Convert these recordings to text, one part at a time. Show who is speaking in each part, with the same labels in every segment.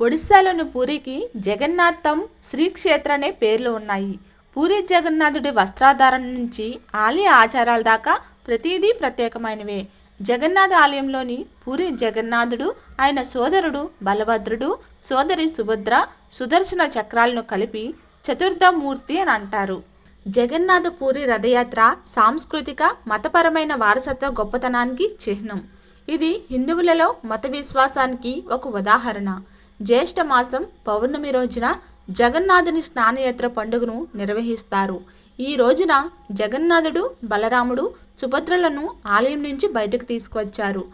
Speaker 1: ఒడిశాలోని పూరికి జగన్నాథం శ్రీక్షేత్ర అనే పేర్లు ఉన్నాయి. పూరి జగన్నాథుడి వస్త్రాధారణ నుంచి ఆలయ ఆచారాల దాకా ప్రతిదీ ప్రత్యేకమైనవే. జగన్నాథ ఆలయంలోని పూరి జగన్నాథుడు ఆయన సోదరుడు బలభద్రుడు సోదరి సుభద్ర సుదర్శన చక్రాలను కలిపి చతుర్థమూర్తి అని అంటారు. జగన్నాథ పూరి రథయాత్ర సాంస్కృతిక మతపరమైన వారసత్వ గొప్పతనానికి చిహ్నం. ఇది హిందువులలో మత విశ్వాసానికి ఒక ఉదాహరణ. జ్యేష్ఠ మాసం పౌర్ణమి రోజున జగన్నాథుని స్నానయాత్ర పండుగను నిర్వహిస్తారు. ఈ రోజున జగన్నాథుడు బలరాముడు సుభద్రలను ఆలయం నుంచి బయటకు తీసుకువచ్చారు.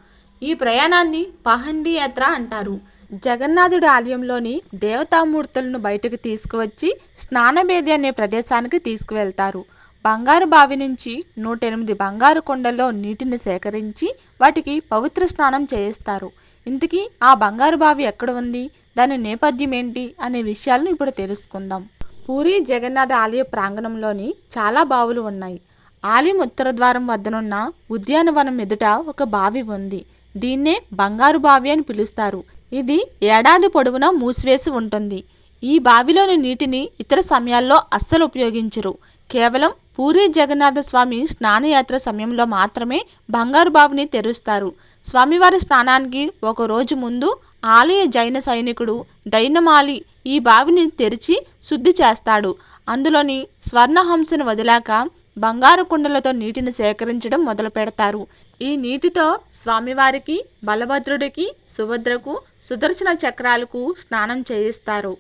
Speaker 1: ఈ ప్రయాణాన్ని పహండి యాత్ర అంటారు. జగన్నాథుడి ఆలయంలోని దేవతామూర్తులను బయటకు తీసుకువచ్చి స్నానబేది అనే ప్రదేశానికి తీసుకువెళ్తారు. బంగారు బావి నుంచి నూట ఎనిమిది బంగారు కొండల్లో నీటిని సేకరించి వాటికి పవిత్ర స్నానం చేయిస్తారు. ఇంతకీ ఆ బంగారు బావి ఎక్కడ ఉంది? దాని నేపథ్యం ఏంటి? అనే విషయాలను ఇప్పుడు తెలుసుకుందాం. పూరి జగన్నాథ ఆలయ ప్రాంగణంలోని చాలా బావులు ఉన్నాయి. ఆలయం ఉత్తర ద్వారం వద్దనున్న ఉద్యానవనం ఎదుట ఒక బావి ఉంది. దీన్నే బంగారు బావి అని పిలుస్తారు. ఇది ఏడాది పొడవునా మూసివేసి ఉంటుంది. ఈ బావిలోని నీటిని ఇతర సమయాల్లో అస్సలు ఉపయోగించరు. కేవలం పూరి జగన్నాథ స్వామి స్నానయాత్ర సమయంలో మాత్రమే బంగారు బావిని తెరుస్తారు. స్వామివారి స్నానానికి ఒక రోజు ముందు ఆలయ జైన సైనికుడు దైనమాలి ఈ బావిని తెరిచి శుద్ధి చేస్తాడు. అందులోని స్వర్ణహంసను వదిలాక బంగారు కుండలతో నీటిని సేకరించడం మొదలు పెడతారు. ఈ నీటితో స్వామివారికి బలభద్రుడికి సుభద్రకు సుదర్శన చక్రాలకు స్నానం చేయిస్తారు.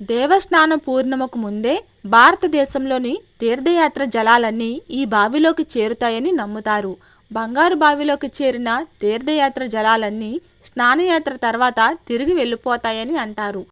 Speaker 1: దేవస్నాన పూర్ణిమకు ముందే భారతదేశంలోని తీర్థయాత్ర జలాలన్నీ ఈ బావిలోకి చేరుతాయని నమ్ముతారు. బంగారు బావిలోకి చేరిన తీర్థయాత్ర జలాలన్నీ స్నానయాత్ర తర్వాత తిరిగి వెళ్ళిపోతాయని అంటారు.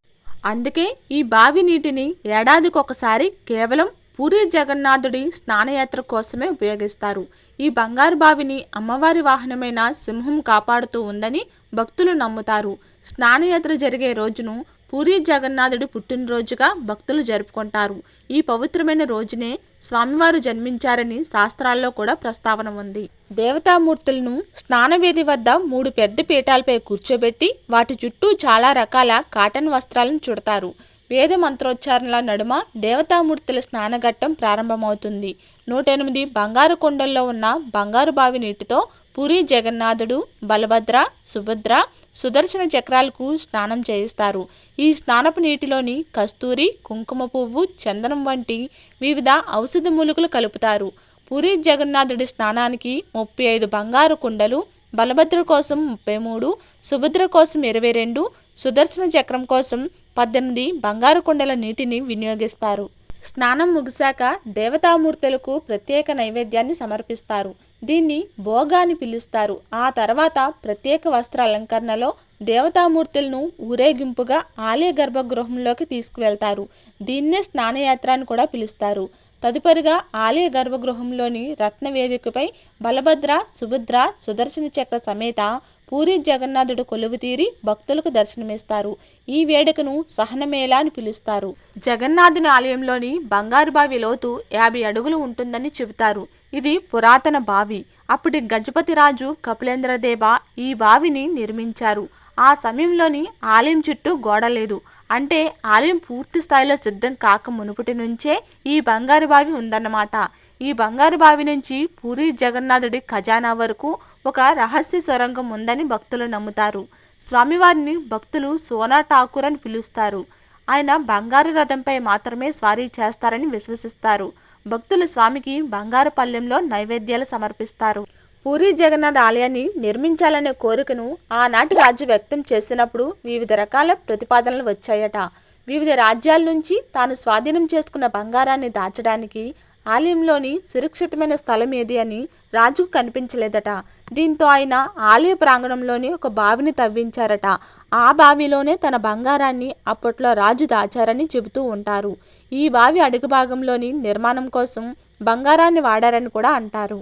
Speaker 1: అందుకే ఈ బావి నీటిని ఏడాదికొకసారి కేవలం పూరి జగన్నాథుడి స్నానయాత్ర కోసమే ఉపయోగిస్తారు. ఈ బంగారు బావిని అమ్మవారి వాహనమైన సింహం కాపాడుతూ ఉందని భక్తులు నమ్ముతారు. స్నానయాత్ర జరిగే రోజును పూరి జగన్నాథుడు పుట్టినరోజుగా భక్తులు జరుపుకుంటారు. ఈ పవిత్రమైన రోజునే స్వామివారు జన్మించారని శాస్త్రాల్లో కూడా ప్రస్తావన ఉంది. దేవతామూర్తులను స్నానవేది వద్ద మూడు పెద్ద పీఠాలపై కూర్చోబెట్టి వాటి చుట్టూ చాలా రకాల కాటన్ వస్త్రాలను చుడతారు. వేద మంత్రోచ్చారణల నడుమ దేవతామూర్తుల స్నానఘట్టం ప్రారంభమవుతుంది. నూట ఎనిమిది బంగారు కొండల్లో ఉన్న బంగారు బావి నీటితో పూరి జగన్నాథుడు బలభద్ర సుభద్ర సుదర్శన చక్రాలకు స్నానం చేయిస్తారు. ఈ స్నానపు నీటిలోని కస్తూరి కుంకుమ పువ్వు చందనం వంటి వివిధ ఔషధ మూలికలు కలుపుతారు. పూరి జగన్నాథుడి స్నానానికి ముప్పై ఐదు బంగారు కుండలు బలభద్ర కోసం ముప్పై మూడు సుభద్ర కోసం ఇరవై రెండు సుదర్శన చక్రం కోసం పద్దెనిమిది బంగారు కుండల నీటిని వినియోగిస్తారు. స్నానం ముగిశాక దేవతామూర్తులకు ప్రత్యేక నైవేద్యాన్ని సమర్పిస్తారు. దీన్ని భోగా అని పిలుస్తారు. ఆ తర్వాత ప్రత్యేక వస్త్ర అలంకరణలో దేవతామూర్తులను ఊరేగింపుగా ఆలయ గర్భగృహంలోకి తీసుకువెళ్తారు. దీన్నే స్నానయాత్ర అని కూడా పిలుస్తారు. తదుపరిగా ఆలయ గర్భగృహంలోని రత్నవేదికపై బలభద్ర సుభద్ర సుదర్శన చక్ర సమేత పూరి జగన్నాథుడు కొలువు తీరి భక్తులకు దర్శనమిస్తారు. ఈ వేడుకను సహనమేళ అని పిలుస్తారు. జగన్నాథుని ఆలయంలోని బంగారు బావి లోతు యాభై అడుగులు ఉంటుందని చెబుతారు. ఇది పురాతన బావి. అప్పటి గజపతి రాజు కపిలేంద్రదేవ ఈ బావిని నిర్మించారు. ఆ సమయంలోని ఆలయం చుట్టూ గోడ లేదు. అంటే ఆలయం పూర్తి స్థాయిలో సిద్ధం కాక మునుపటి నుంచే ఈ బంగారు బావి ఉందన్నమాట. ఈ బంగారు బావి నుంచి పూరి జగన్నాథుడి ఖజానా వరకు ఒక రహస్య సొరంగం ఉందని భక్తులు నమ్ముతారు. స్వామివారిని భక్తులు సోనా ఠాకూర్ అని పిలుస్తారు. ఆయన బంగారు రథంపై మాత్రమే స్వారీ చేస్తారని విశ్వసిస్తారు. భక్తులు స్వామికి బంగారు పల్లెంలో నైవేద్యాలు సమర్పిస్తారు. పూరి జగన్నాథ్ ఆలయాన్ని నిర్మించాలనే కోరికను ఆనాటి రాజు వ్యక్తం చేసినప్పుడు వివిధ రకాల ప్రతిపాదనలు వచ్చాయట. వివిధ రాజ్యాల నుంచి తాను స్వాధీనం చేసుకున్న బంగారాన్ని దాచడానికి ఆలయంలోని సురక్షితమైన స్థలం ఏది అని రాజుకు కనిపించలేదట. దీంతో ఆయన ఆలయ ప్రాంగణంలోని ఒక బావిని తవ్వించారట. ఆ బావిలోనే తన బంగారాన్ని అప్పట్లో రాజు దాచారని చెబుతూ ఉంటారు. ఈ బావి అడుగు భాగంలోని నిర్మాణం కోసం బంగారాన్ని వాడారని కూడా అంటారు.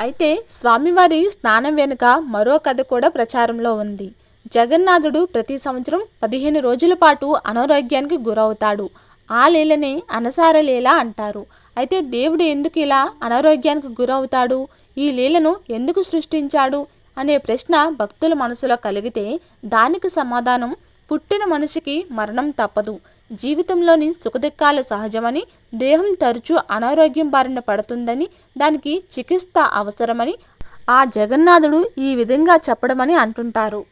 Speaker 1: అయితే స్వామివారి స్నానం వెనుక మరో కథ కూడా ప్రచారంలో ఉంది. జగన్నాథుడు ప్రతి సంవత్సరం పదిహేను రోజుల పాటు అనారోగ్యానికి గురవుతాడు. ఆ లీలని అనసార లీల అంటారు. అయితే దేవుడు ఎందుకు ఇలా అనారోగ్యానికి గురవుతాడు? ఈ లీలను ఎందుకు సృష్టించాడు? అనే ప్రశ్న భక్తుల మనసులో కలిగితే దానికి సమాధానం పుట్టిన మనిషికి మరణం తప్పదు. జీవితంలోని సుఖదుఖాలు సహజమని దేహం తరచూ అనారోగ్యం బారిన పడుతుందని దానికి చికిత్స అవసరమని ఆ జగన్నాథుడు ఈ విధంగా చెప్పడమని అంటుంటారు.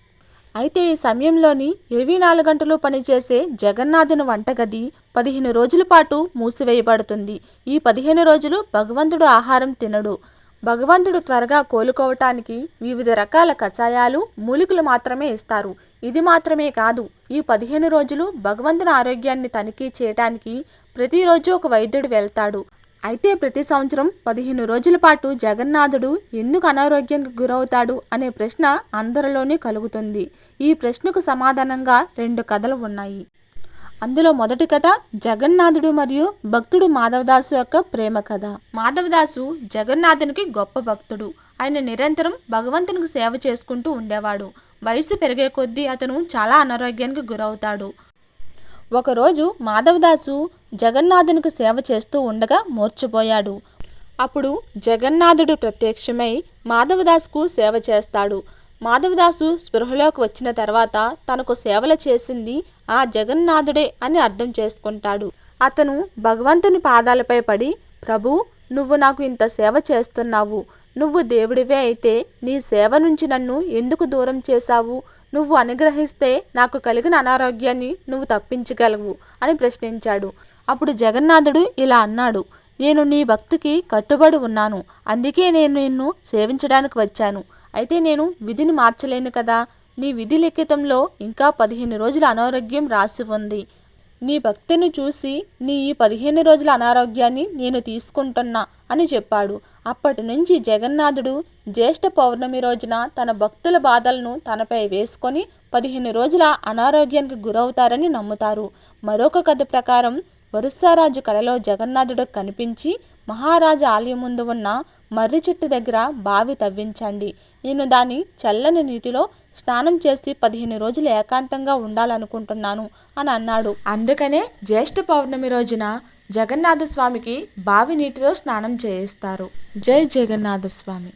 Speaker 1: అయితే ఈ సమయంలోని ఇరవై నాలుగు గంటలు పనిచేసే జగన్నాథుని వంటగది పదిహేను రోజుల పాటు మూసివేయబడుతుంది. ఈ పదిహేను రోజులు భగవంతుడు ఆహారం తినడు. భగవంతుడు త్వరగా కోలుకోవటానికి వివిధ రకాల కషాయాలు మూలికలు మాత్రమే ఇస్తారు. ఇది మాత్రమే కాదు ఈ పదిహేను రోజులు భగవంతుని ఆరోగ్యాన్ని తనిఖీ చేయటానికి ప్రతిరోజు ఒక వైద్యుడు వెళ్తాడు. అయితే ప్రతి సంవత్సరం పదిహేను రోజుల పాటు జగన్నాథుడు ఎందుకు అనారోగ్యానికి గురవుతాడు అనే ప్రశ్న అందరిలోనే కలుగుతుంది. ఈ ప్రశ్నకు సమాధానంగా రెండు కథలు ఉన్నాయి. అందులో మొదటి కథ జగన్నాథుడు మరియు భక్తుడు మాధవదాసు యొక్క ప్రేమ కథ. మాధవదాసు జగన్నాథునికి గొప్ప భక్తుడు. ఆయన నిరంతరం భగవంతునికి సేవ చేసుకుంటూ ఉండేవాడు. వయసు పెరిగే కొద్దీ అతను చాలా అనారోగ్యానికి గురవుతాడు. ఒకరోజు మాధవదాసు జగన్నాథునికి సేవ చేస్తూ ఉండగా మూర్చిపోయాడు. అప్పుడు జగన్నాథుడు ప్రత్యక్షమై మాధవదాసుకు సేవ చేస్తాడు. మాధవదాసు స్పృహలోకి వచ్చిన తర్వాత తనకు సేవలు చేసింది ఆ జగన్నాథుడే అని అర్థం చేసుకుంటాడు. అతను భగవంతుని పాదాలపై పడి ప్రభు నువ్వు నాకు ఇంత సేవ చేస్తున్నావు. నువ్వు దేవుడివే అయితే నీ సేవ నుంచి నన్ను ఎందుకు దూరం చేశావు? నువ్వు అనుగ్రహిస్తే నాకు కలిగిన అనారోగ్యాన్ని నువ్వు తప్పించగలవు అని ప్రశ్నించాడు. అప్పుడు జగన్నాథుడు ఇలా అన్నాడు నేను నీ భక్తికి కట్టుబడి ఉన్నాను. అందుకే నేను నిన్ను సేవించడానికి వచ్చాను. అయితే నేను విధిని మార్చలేను కదా. నీ విధి లిఖితంలో ఇంకా పదిహేను రోజుల అనారోగ్యం రాసి ఉంది. నీ భక్తిని చూసి నీ ఈ పదిహేను రోజుల అనారోగ్యాన్ని నేను తీసుకుంటున్నా అని చెప్పాడు. అప్పటి నుంచి జగన్నాథుడు జ్యేష్ఠ పౌర్ణమి రోజున తన భక్తుల బాధలను తనపై వేసుకొని పదిహేను రోజుల అనారోగ్యానికి గురవుతారని నమ్ముతారు. మరొక కథ ప్రకారం వరుసారాజు కలలో జగన్నాథుడు కనిపించి మహారాజు ఆలయం ముందు ఉన్న మర్రి చెట్టు దగ్గర బావి తవ్వించండి. నేను దాని చల్లని నీటిలో స్నానం చేసి పదిహేను రోజులు ఏకాంతంగా ఉండాలనుకుంటున్నాను అని అన్నాడు. అందుకనే జ్యేష్ఠ పౌర్ణమి రోజున జగన్నాథ స్వామికి బావి నీటిలో స్నానం చేయిస్తారు. జై జగన్నాథ స్వామి.